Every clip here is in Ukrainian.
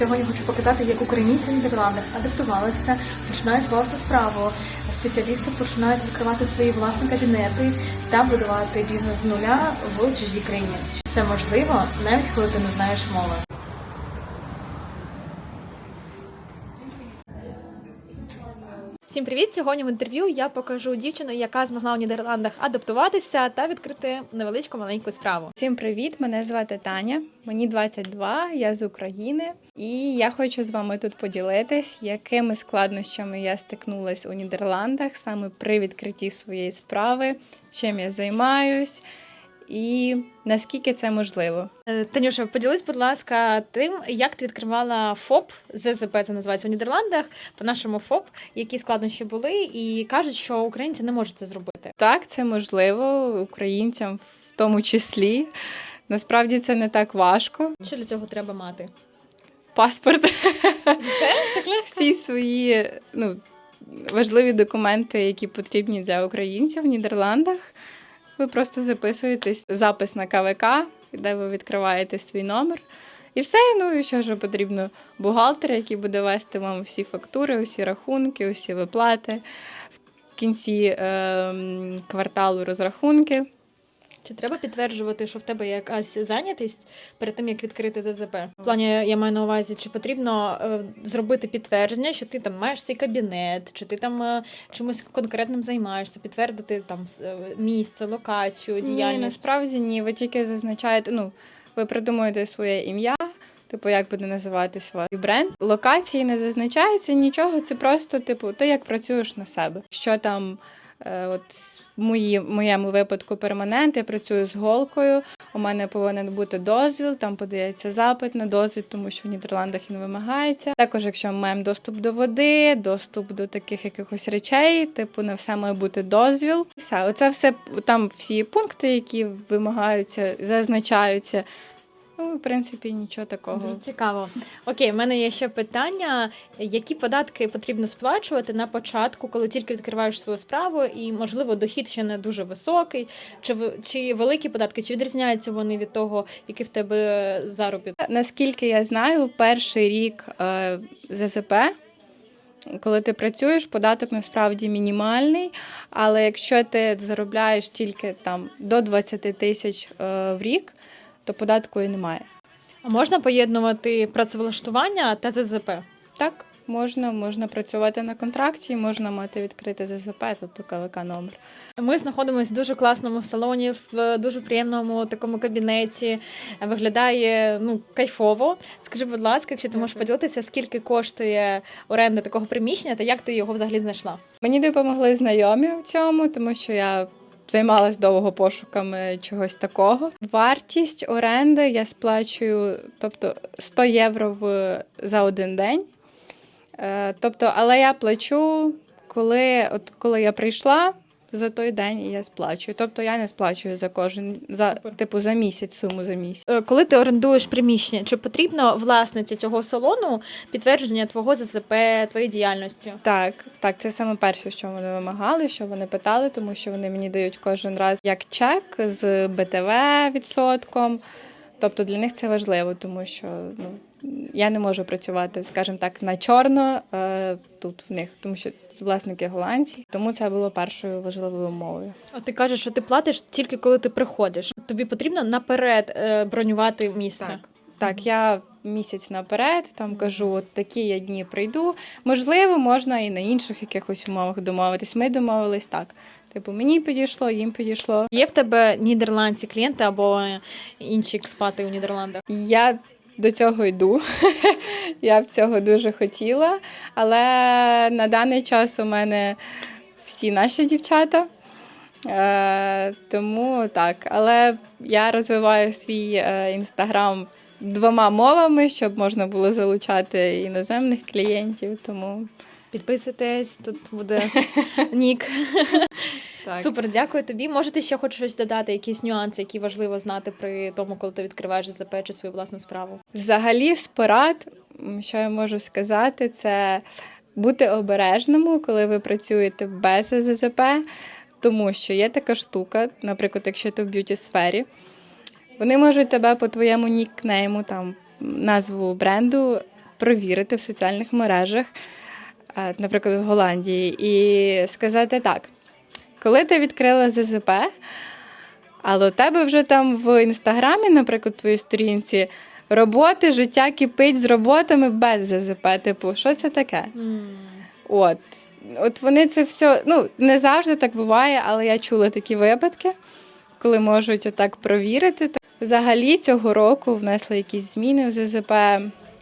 Сьогодні хочу показати, як українці в Нідерландах адаптувалися, починають власну справу. Спеціалісти починають відкривати свої власні кабінети та будувати бізнес з нуля в чужій країні. Все можливо, навіть коли ти не знаєш мови. Всім привіт! Сьогодні в інтерв'ю я покажу дівчину, яка змогла у Нідерландах адаптуватися та відкрити невеличку маленьку справу. Всім привіт! Мене звати Таня. Мені 22, я з України, і я хочу з вами тут поділитись, якими складнощами я стикнулась у Нідерландах саме при відкритті своєї справи, чим я займаюсь і наскільки це можливо. Е, Танюша, поділись, будь ласка, тим, як ти відкривала ФОП, ЗЗП це називається в Нідерландах, по-нашому ФОП, які складнощі були, і кажуть, що українці не можуть це зробити. Так, це можливо українцям в тому числі. Насправді це не так важко. Що для цього треба мати? Паспорт. Всі свої ну, важливі документи, які потрібні для українців в Нідерландах. Ви просто записуєтесь запис на КВК, де ви відкриваєте свій номер. І все, ну і що ж потрібно? Бухгалтер, який буде вести вам всі фактури, усі рахунки, усі виплати. В кінці е, кварталу розрахунки. Чи треба підтверджувати, що в тебе є якась зайнятість перед тим, як відкрити ЗЗП? В плані я маю на увазі, чи потрібно е, зробити підтвердження, що ти там маєш свій кабінет, чи ти там е, чимось конкретним займаєшся, підтвердити там е, місце, локацію, Ні, насправді ні. Ви тільки зазначаєте, ну, ви придумуєте своє ім'я, типу, як буде називатись ваш бренд. Локації не зазначається нічого, це просто, типу, ти як працюєш на себе. Що там, от в мої, моєму випадку перманент, я працюю з голкою. У мене повинен бути дозвіл, там подається запит на дозвіл, тому що в Нідерландах він вимагається. Також, якщо ми маємо доступ до води, доступ до таких якихось речей, типу на все має бути дозвіл. Все, оце все там всі пункти, які вимагаються, зазначаються. Ну, в принципі, нічого такого. Дуже цікаво. Окей, в мене є ще питання: які податки потрібно сплачувати на початку, коли тільки відкриваєш свою справу, і можливо дохід ще не дуже високий, чи чи великі податки, чи відрізняються вони від того, який в тебе заробіток? Наскільки я знаю, перший рік е, ЗЗП, коли ти працюєш, податок насправді мінімальний. Але якщо ти заробляєш тільки там до 20 тисяч е, в рік, то податку і немає. А можна поєднувати працевлаштування та ЗЗП? Так, можна, можна працювати на контракті, можна мати відкрите ЗЗП, тобто КВК номер. Ми знаходимося в дуже класному салоні, в дуже приємному такому кабінеті. Виглядає ну кайфово. Скажи, будь ласка, якщо ти можеш поділитися, скільки коштує оренда такого приміщення та як ти його взагалі знайшла? Мені допомогли знайомі в цьому, тому що я займалась довго пошуками чогось такого. Вартість оренди я сплачую, тобто 100 євро в, за один день. Е, тобто, але я плачу, коли, от, коли я прийшла. За той день і я сплачую. Тобто я не сплачую за кожен за Супер. типу за місяць суму за місяць. Е, Коли ти орендуєш приміщення, чи потрібно власниці цього салону підтвердження твого ЗЗП, твоєї діяльності? Так, так, це саме перше, що вони вимагали, що вони питали, тому що вони мені дають кожен раз як чек з БТВ відсотком. Тобто для них це важливо, тому що ну, я не можу працювати, скажімо так, на чорно е, тут в них, тому що це власники голландці. Тому це було першою важливою умовою. От ти кажеш, що ти платиш тільки коли ти приходиш. Тобі потрібно наперед е, бронювати місце. Так. Так, я місяць наперед там кажу, от такі я дні прийду. Можливо, можна і на інших якихось умовах домовитись. Ми домовились так. Типу, мені підійшло, їм підійшло. Є в тебе нідерландці клієнти або інші експати у Нідерландах? Я до цього йду. я б цього дуже хотіла. Але на даний час у мене всі наші дівчата. Е, тому так. Але я розвиваю свій е, інстаграм двома мовами, щоб можна було залучати іноземних клієнтів. Тому Підписуйтесь, тут буде нік. так. Супер, дякую тобі. Може, ти ще хочеш щось додати, якісь нюанси, які важливо знати при тому, коли ти відкриваєш ЗЗП чи свою власну справу? Взагалі, з порад, що я можу сказати, це бути обережному, коли ви працюєте без ЗЗП, тому що є така штука, наприклад, якщо ти в б'юті сфері, вони можуть тебе по твоєму нікнейму, там назву бренду провірити в соціальних мережах, е, наприклад, в Голландії, і сказати так: коли ти відкрила ЗЗП, але у тебе вже там в інстаграмі, наприклад, твоїй сторінці, роботи, життя кипить з роботами без ЗЗП. Типу, що це таке? От. От вони це все, ну, не завжди так буває, але я чула такі випадки, коли можуть отак провірити. Взагалі цього року внесли якісь зміни в ЗЗП,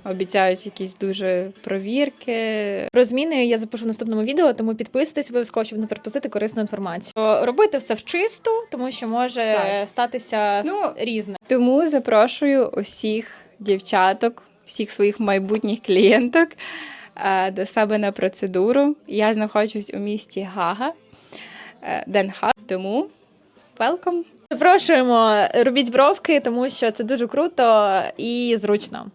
обіцяють якісь дуже провірки. Про зміни я запишу в наступному відео, тому підписуйтесь обов'язково, щоб не пропустити корисну інформацію. Робити все в чисту, тому що може Так. статися Ну, різне. Тому запрошую усіх дівчаток, всіх своїх майбутніх клієнток е, до себе на процедуру. Я знаходжусь у місті Гага, е, Денхаг, тому welcome! Запрошуємо, робіть бровки, тому що це дуже круто і зручно.